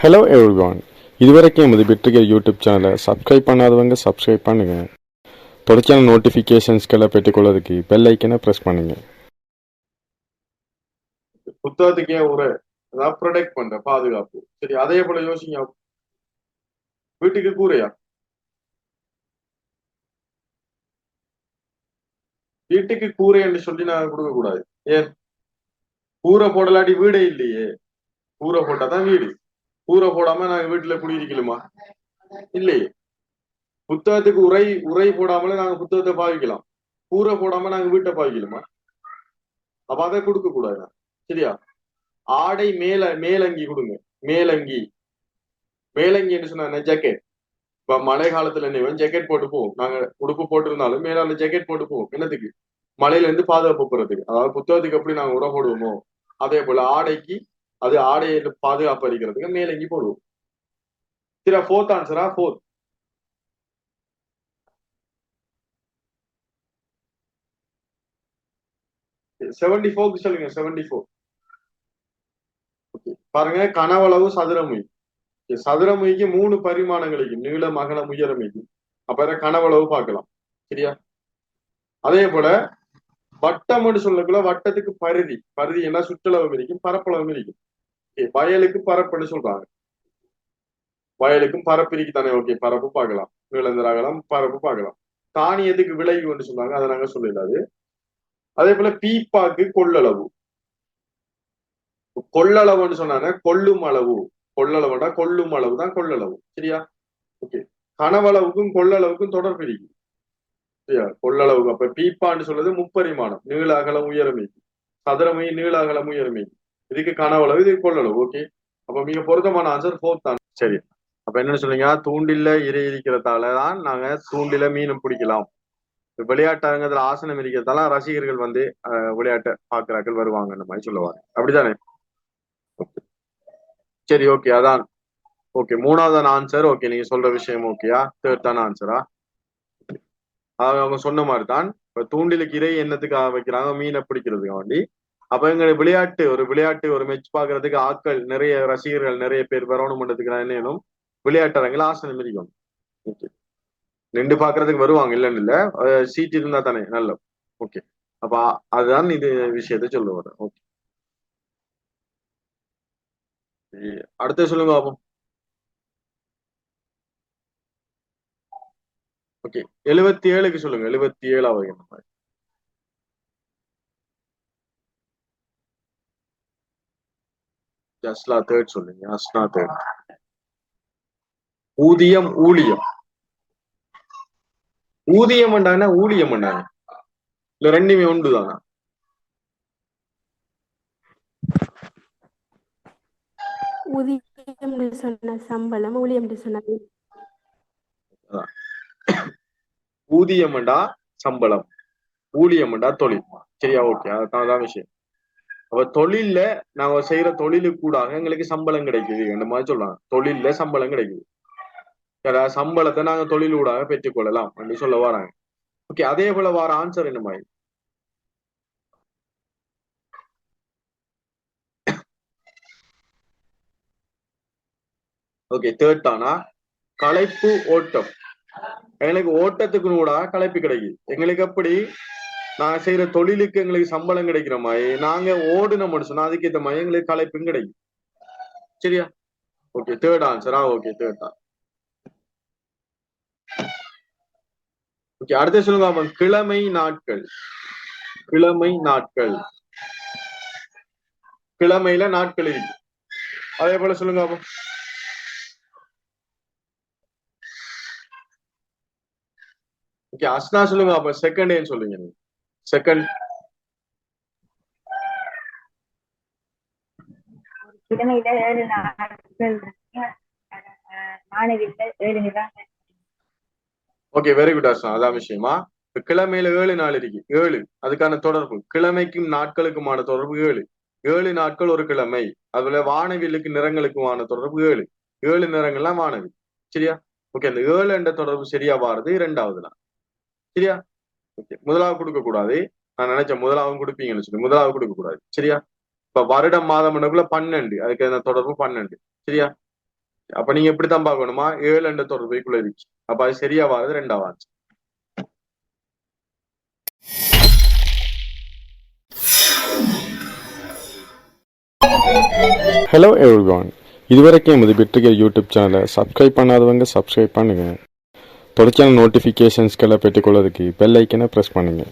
Hello everyone இதுவரைக்கும் எமது வெற்றிகர் யூடியூப் சேனலை சப்ஸ்கிரைப் பண்ணாதவங்க சப்ஸ்கிரைப் பண்ணுங்க. தொடர்ச்சியான நோட்டிஃபிகேஷன்ஸ்களை பெற்றுக்கொள்வதற்கு பெல் ஐக்கனை ப்ரெஸ் பண்ணுங்க. புத்தகத்துக்கே ஒரு அதாவது ப்ரொடெக்ட் பண்ற பாதுகாப்பு. சரி அதே போல யோசிங்க. வீட்டுக்கு கூரையா? வீட்டுக்கு கூரை என்று சொல்லி நான் கொடுக்க கூடாது ஏன்? கூரை போடலாட்டி வீடே இல்லையே. கூரை போட்டாதான் வீடு. கூரை போடாம நாங்க வீட்டுல குடியிருக்கலுமா இல்லையே. புத்தகத்துக்கு உரை உரை போடாமலே நாங்க புத்தகத்தை பாவிக்கலாம். கூரை போடாம நாங்க வீட்டை பாவிக்கலுமா அப்ப அதை கொடுக்க கூடாது. சரியா? ஆடை மேல மேலங்கி கொடுங்க. மேலங்கி. மேலங்கி என்று சொன்ன ஜாக்கெட் இப்ப மழை காலத்துல என்ன ஜாக்கெட் போட்டு போவோம் நாங்க உடுப்பு போட்டிருந்தாலும் மேலால ஜாக்கெட் போட்டு போவோம் என்னத்துக்கு? மழையில இருந்து பாதுகாப்பு போறதுக்கு அதாவது புத்தகத்துக்கு எப்படி நாங்க உரம் போடுவோமோ அதே போல ஆடைக்கு அது ஆடையை பாதுகாப்பு அளிக்கிறதுக்கு மேலங்கி போடுவோம். சரி ஃபோர்த் ஆன்சரா ஃபோர்த் செவன்டி ஃபோர்க்கு சொல்லுங்க செவன்டி ஃபோர் பாருங்க கனவளவு சதுரமுய் சதுரமுய்க்கு மூணு பரிமாணங்களுக்கு நீளம் அகலம் உயரமைக்கு அப்ப கனவளவு பார்க்கலாம். சரியா? அதே போல வட்டம்னு சொல்லக்குள்ள வட்டத்துக்கு பருதி. பருதி என்ன? சுற்றளவு இருக்கும் பரப்பளவு இருக்கும் வயலுக்கு பரப்புன்னு சொல்றாங்க. வயலுக்கும் பரப்பு இருக்கு தானே ஓகே பரப்பு பார்க்கலாம். நீளந்தர பரப்பு பார்க்கலாம். தானியத்துக்கு விளைவுன்னு சொன்னாங்க? அதை நாங்க சொல்லலாது அதே. போல பீப்பாக்கு கொள்ளளவு. கொள்ளளவுன்னு சொன்னாங்க கொள்ளும் அளவு. கொள்ளளவுனா கொள்ளும் அளவு தான் கொள்ளளவு. சரியா? ஓகே. கனவளவுக்கும் கொள்ளளவுக்கும் தொடர்பு இருக்கு. கொள்ளளவு அப்ப பீப்பான்னு சொல்றது முப்பரிமாணம். நீள அகலம் உயரமை சதுரமை நீள அகலம் உயரமை இதுக்கு கனவளவு இது கொள்ளளவு. ஓகே? அப்ப மிக பொருத்தமான ஆன்சர் ஃபோர்த் தான். சரி. அப்ப என்னன்னு சொல்றீங்க? தூண்டில இறை இருக்கிறதால தான் நாங்க தூண்டில மீனும் பிடிக்கலாம். விளையாட்டு அரங்கத்துல ஆசனம் இருக்கிறதால ரசிகர்கள் வந்து விளையாட்டை பாக்குறாக்கள் வருவாங்க. இந்த மாதிரி சொல்லுவாங்க. அப்படித்தானே சரி ஓகே. அதான். ஓகே. மூணாவது ஆன்சர் ஓகே. நீங்க சொல்ற விஷயம் ஓகேயா? தேர்ட் தான ஆன்சரா அவங்க சொன்ன மாதிரி தான் இப்ப தூண்டிலுக்கு இறை என்னத்துக்காக வைக்கிறாங்க மீனை பிடிக்கிறதுக்கு வேண்டி அப்ப எங்க விளையாட்டு ஒரு விளையாட்டு ஒரு மெச் பாக்குறதுக்கு ஆட்கள் நிறைய ரசிகர்கள் நிறைய பேர் வரணும்ன்றதுக்கு நான் என்ன ஆசை ஆசனம் இருக்கணும் ஓகே நின்று பாக்குறதுக்கு வருவாங்க இல்லைன்னு இல்ல. சீட் இருந்தா தானே நல்ல. ஓகே அப்ப அதுதான் இது விஷயத்த சொல்ல ஓகே அடுத்த சொல்லுங்க பாப்போம். ஓகே எழுபத்தி ஏழுக்கு சொல்லுங்க எழுபத்தி ஏழாவது மாதிரி ஜஸ்லா தேர்ட் சொல்லுங்க அஸ்னா தேர்ட் ஊதியம் ஊழியம். ஊதியம் பண்ணாங்கன்னா ஊழியம் பண்ணாங்க இல்ல ரெண்டுமே உண்டு தானா? ஊதியம் சொன்ன சம்பளம் ஊழியம் சொன்ன ஊதியம்டா சம்பளம். ஊழியம்டா தொழில். சரியா ஓகே அதான் தான் விஷயம். அப்ப தொழில்ல நாங்க செய்யற தொழிலுக்கு கூட எங்களுக்கு சம்பளம் கிடைக்குது. இந்த மாதிரி சொல்றாங்க. தொழில்ல சம்பளம் கிடைக்குது. சம்பளத்தை நாங்க தொழில் ஊடாக பெற்றுக்கொள்ளலாம் அப்படின்னு சொல்ல வராங்க. ஓகே அதே போல வர ஆன்சர் என்ன மாதிரி ஓகே தேர்ட் தானா? களைப்பு ஓட்டம். எங்களுக்கு ஓட்டத்துக்கு கூட களைப்பு கிடைக்குது. எங்களுக்கு அப்படி நான் செய்யற தொழிலுக்கு எங்களுக்கு சம்பளம் கிடைக்கிற மாதிரி நாங்க ஓடுனோம்னு சொன்னா அதுக்கேற்ற மாதிரி எங்களுக்கு களைப்பும் கிடைக்கும் சரியா? ஓகே தேர்ட் ஆன்சரா ஓகே தேர்ட் தான். ஓகே அடுத்த சொல்லுங்க அவன் கிழமை நாட்கள். கிழமை நாட்கள். கிழமையில நாட்கள் இருக்கு. அதே போல சொல்லுங்க அவன் ஓகே அஸ்னா சொல்லுங்க அப்ப செகண்ட் ஏன்னு சொல்லுங்க. நீங்க செகண்ட் ஏழு நாட்கள் ஏழு ஓகே வெரி குட் அஸ்னா அதான் விஷயமா. கிழமையில ஏழு நாள் இருக்கு. ஏழு. அதுக்கான தொடர்பு. கிழமைக்கும் நாட்களுக்குமான தொடர்பு ஏழு. ஏழு நாட்கள் ஒரு கிழமை. அதுல வானவிலுக்கு நிறங்களுக்குமான தொடர்பு ஏழு. ஏழு நிறங்கள்லாம் வானவில். சரியா? ஓகே அந்த ஏழு என்ற தொடர்பு சரியா வாருது இரண்டாவதுல சரியா? ஓகே முதலாவது கொடுக்க கூடாது நான் நினைச்சேன் முதலாவும் கொடுப்பீங்கன்னு சொல்லி முதலாவது கொடுக்க கூடாது சரியா? இப்ப வருடம் மாதம் பன்னெண்டு. அதுக்கு அந்த தொடர்பு? பன்னெண்டு. சரியா? அப்ப நீங்க இப்படித்தான் பார்க்கணுமா? ஏழு என்ற தொடர்புக்குள்ள இருக்கு. அப்ப அது சரியா வாரது ரெண்டாவது? ஹலோ எவ்ரிவான் இதுவரைக்கும் எமது பெற்றுகிற யூடியூப் சேனலை சப்ஸ்கிரைப் பண்ணாதவங்க சப்ஸ்கிரைப் பண்ணுங்க. தொடர்ச்சியான நோட்டிஃபிகேஷன்ஸ்களை பெற்றுக்கொள்வதற்கு பெல் ஐக்கனை ப்ரெஸ் பண்ணுங்கள்